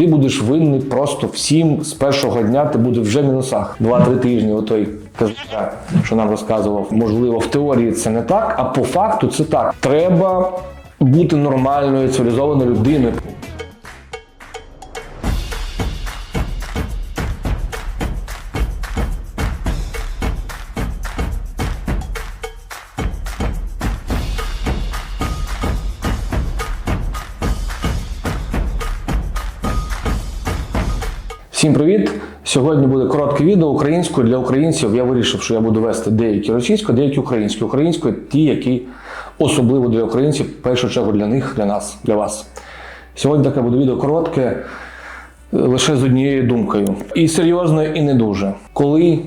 ти будеш винний просто всім з першого дня. Ти будеш вже в мінусах. Два-три тижні. Отой казак, що нам розказував. Можливо, в теорії це не так, а по факту це так. Треба бути нормальною, цивілізованою людиною. Всім привіт! Сьогодні буде коротке відео українською для українців. Я вирішив, що я буду вести деякі російською, деякі українською. Українською ті, які особливо для українців, в першу чергу для них, для нас, для вас. Сьогодні таке буде відео коротке, лише з однією думкою. І серйозною, і не дуже. Коли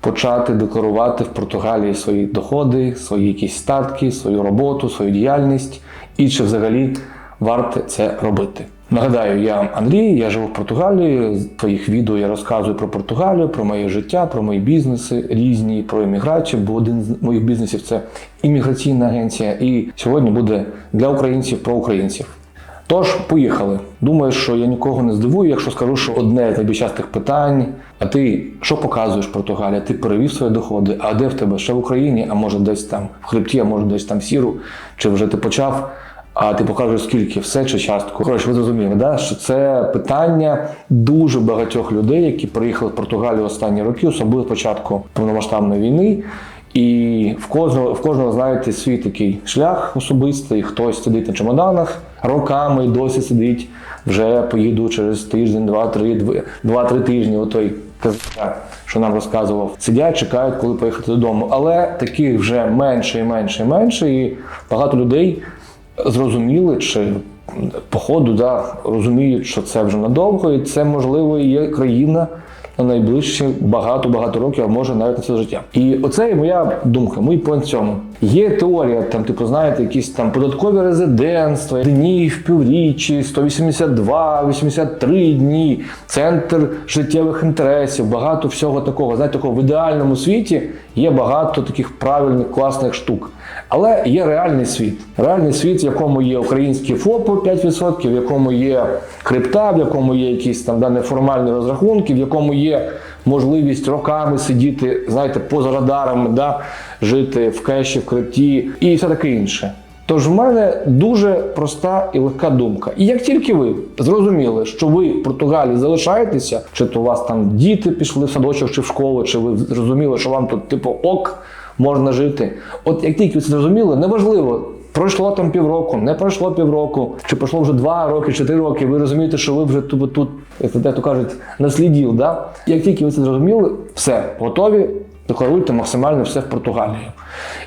почати декларувати в Португалії свої доходи, свої якісь статки, свою роботу, свою діяльність, і чи взагалі варто це робити. Нагадаю, я Андрій, я живу в Португалії. В своїх відео я розказую про Португалію, про моє життя, про мої бізнеси різні, про імміграцію, бо один з моїх бізнесів це імміграційна агенція. І сьогодні буде для українців про українців. Тож, поїхали. Думаю, що я нікого не здивую, якщо скажу, що одне з найбільших питань. А ти що показуєш Португалія? Ти перевів свої доходи, а де в тебе ще в Україні, а може десь там в хребті, а може десь там в сіру, чи вже ти почав? А ти покажеш скільки все чи частку. Коротше, ви зрозуміли, да? що це питання дуже багатьох людей, які приїхали в Португалію останні роки, особливо з початку повномасштабної війни. І в кожного, в кожного знаєте, свій такий шлях особистий. Хтось сидить на чемоданах роками і досі сидить. Вже поїду через тиждень, два-три, дв- два-три тижні. Отой казак, що нам розказував. Сидять, чекають, коли поїхати додому. Але таких вже менше і менше і менше. І багато людей зрозуміли, чи по ходу да, розуміють, що це вже надовго, і це можливо є країна на найближчі багато-багато років, а може навіть на все життя. І оце і моя думка, мій в цьому. Є теорія, там, типу, знаєте, якісь там податкові резидентства, днів, півріччі, 182, 83 дні, центр життєвих інтересів, багато всього такого. Знаєте, такого в ідеальному світі є багато таких правильних, класних штук. Але є реальний світ. Реальний світ, в якому є українські ФОПи 5%, в якому є крипта, в якому є якісь там да, неформальні розрахунки, в якому є можливість роками сидіти, знаєте, поза радарами, да, жити в кеші, в крипті і все таке інше. Тож в мене дуже проста і легка думка. І як тільки ви зрозуміли, що ви в Португалії залишаєтеся, чи то у вас там діти пішли в садочок чи в школу, чи ви зрозуміли, що вам тут типу ок можна жити. От як тільки це зрозуміли, неважливо. Пройшло там півроку, не пройшло півроку, чи пройшло вже два роки, чи три роки. Ви розумієте, що ви вже тут, тут як то кажуть, наслідів. Да? Як тільки ви це зрозуміли, все, готові, декларуйте максимально все в Португалії.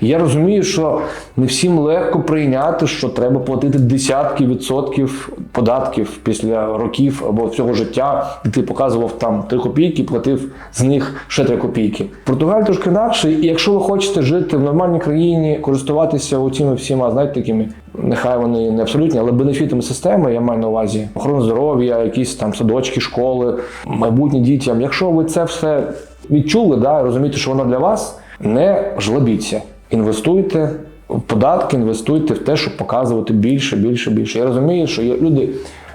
І Я розумію, що не всім легко прийняти, що треба платити десятки відсотків податків після років або всього життя, і ти показував там 3 копійки, платив з них ще 3 копійки. Португалія трошки інакше, і якщо ви хочете жити в нормальній країні, користуватися цими всіма, знаєте, такими, нехай вони не абсолютні, але бенефітами системи, я маю на увазі охорону здоров'я, якісь там садочки, школи, майбутнє дітям. Якщо ви це все відчули, да, розумієте, що воно для вас, не жлобіться. Інвестуйте в податки, інвестуйте в те, щоб показувати більше, більше, більше. Я розумію, що є люди,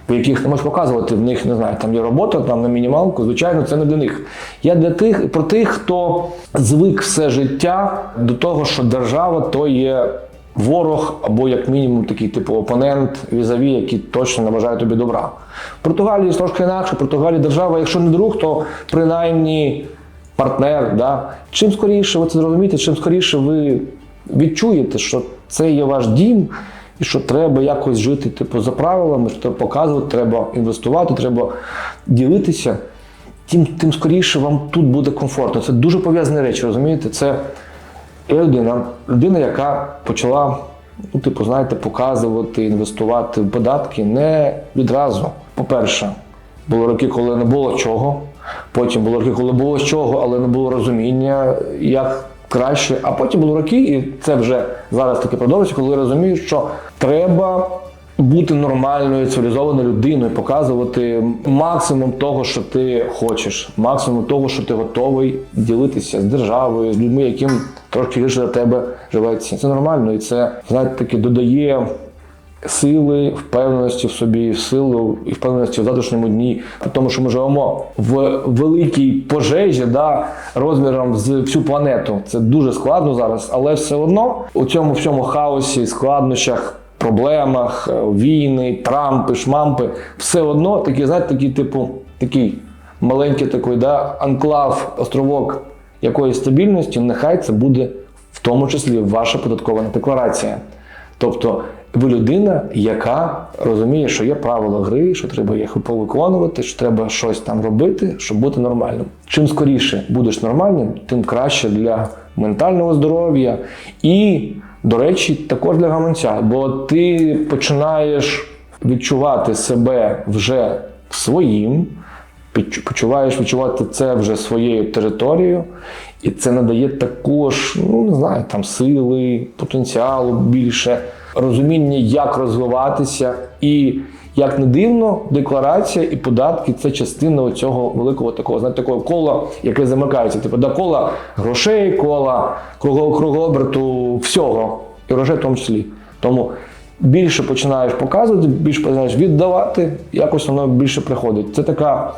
в яких не можеш показувати, в них не знаю, там є робота, там на мінімалку. Звичайно, це не для них. Я для тих про тих, хто звик все життя до того, що держава то є. Ворог або як мінімум такий типу опонент візаві, який точно не бажає тобі добра. В Португалії трошки інакше. В Португалії держава, якщо не друг, то принаймні партнер. Да? Чим скоріше ви це зрозумієте, чим скоріше ви відчуєте, що це є ваш дім, і що треба якось жити типу, за правилами, що треба показувати, треба інвестувати, треба ділитися, тим, тим скоріше вам тут буде комфортно. Це дуже пов'язані речі, розумієте? Це людина, людина, яка почала, ну, типу, знаєте, показувати, інвестувати в податки не відразу. По-перше, були роки, коли не було чого. Потім були роки, коли було чого, але не було розуміння, як краще. А потім були роки, і це вже зараз таки продовжується, коли розумію, що треба бути нормальною, цивілізованою людиною, показувати максимум того, що ти хочеш, максимум того, що ти готовий ділитися з державою, з людьми, яким трошки гірше за тебе живеться. Це нормально, і це знаєте, таки додає сили, впевненості в собі, силу і впевненості в завтрашньому дні. Тому що ми живемо в великій пожежі, да, розміром з всю планету. Це дуже складно зараз, але все одно у цьому всьому хаосі, складнощах. Проблемах, е, війни, трампи, шмампи, все одно такі, знаєте, такі, типу, такий маленький такий, да, анклав, островок якоїсь стабільності, нехай це буде в тому числі ваша податкова декларація. Тобто ви людина, яка розуміє, що є правила гри, що треба їх повиконувати, що треба щось там робити, щоб бути нормальним. Чим скоріше будеш нормальним, тим краще для ментального здоров'я і, до речі, також для гаманця. Бо ти починаєш відчувати себе вже своїм, почуваєш відчувати це вже своєю територією, і це надає також, ну не знаю, там сили, потенціалу більше, розуміння, як розвиватися. І як не дивно, декларація і податки це частина цього великого такого, знаєте, такого кола, яке замикається. Типу до кола грошей, кола круго- кругооберту всього, і грошей в тому числі. Тому більше починаєш показувати, більше починаєш віддавати, якось воно більше приходить. Це така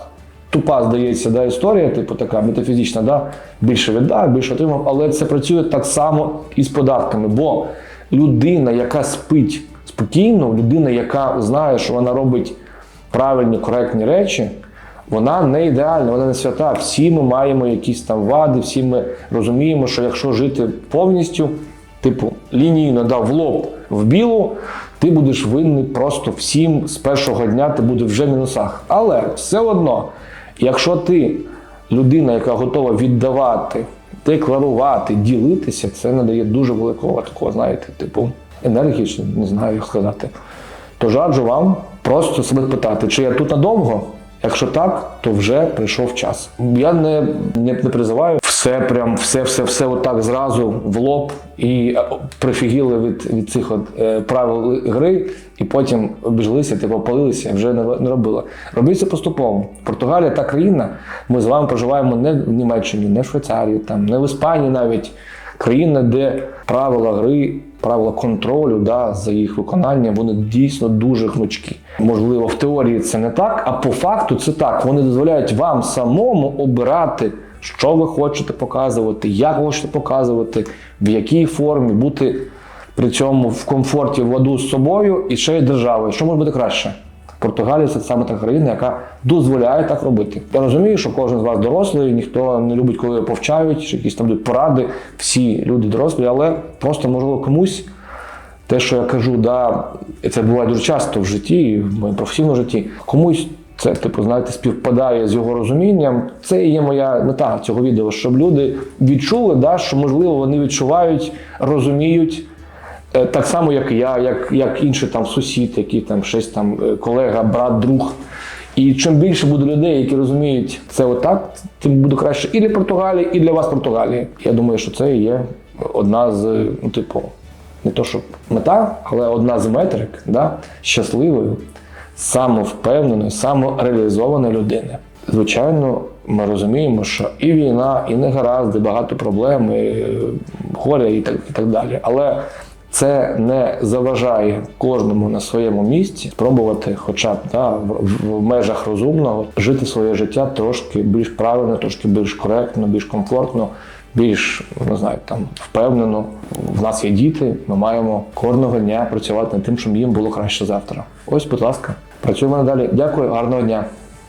тупа, здається, да, історія, типу така метафізична, да? більше віддав, більше отримав, але це працює так само і з податками. Бо людина, яка спить спокійно, людина, яка знає, що вона робить правильні, коректні речі, вона не ідеальна, вона не свята. Всі ми маємо якісь там вади, всі ми розуміємо, що якщо жити повністю, типу лінійно дав в лоб в білу, ти будеш винний просто всім з першого дня, ти будеш вже в мінусах. Але все одно, якщо ти людина, яка готова віддавати, декларувати, ділитися, це надає дуже великого такого, знаєте, типу енергії, чи не знаю, як сказати. Тож раджу вам просто себе питати, чи я тут надовго? Якщо так, то вже прийшов час. Я не, не, не призиваю все, прям все, все, все отак зразу в лоб і е, прифігіли від, від цих от, е, правил гри, і потім обіжлися, типу, опалилися, вже не, не робили. Робіть це поступово. Португалія та країна. Ми з вами проживаємо не в Німеччині, не в Швейцарії, там, не в Іспанії навіть. Країна, де правила гри, правила контролю да, за їх виконанням, вони дійсно дуже гнучкі. Можливо, в теорії це не так, а по факту це так. Вони дозволяють вам самому обирати, що ви хочете показувати, як хочете показувати, в якій формі бути при цьому в комфорті в ладу з собою і ще й державою. Що може бути краще? Португалія це саме та країна, яка дозволяє так робити. Я розумію, що кожен з вас дорослий, ніхто не любить, коли повчають, чи якісь там поради. Всі люди дорослі, але просто можливо комусь те, що я кажу, да, це буває дуже часто в житті, в моєму професійному житті, комусь це, типу, знаєте, співпадає з його розумінням. Це і є моя мета цього відео, щоб люди відчули, да, що можливо вони відчувають, розуміють. Е, Так само, як я, як, як інший там сусід, який там щось там е, колега, брат, друг. І чим більше буде людей, які розуміють це отак, тим буде краще і для Португалії, і для вас Португалії. Я думаю, що це є одна з, ну, типу, не то що мета, але одна з метрик да, щасливої, самовпевненої, самореалізованої людини. Звичайно, ми розуміємо, що і війна, і негаразди, багато проблем, і е, горя і так, і так далі. Але це не заважає кожному на своєму місці спробувати, хоча б да, в межах розумного, жити своє життя трошки більш правильно, трошки більш коректно, більш комфортно, більш не знаю, там впевнено. В нас є діти, ми маємо кожного дня працювати над тим, щоб їм було краще завтра. Ось, будь ласка, працюємо надалі. Дякую, гарного дня.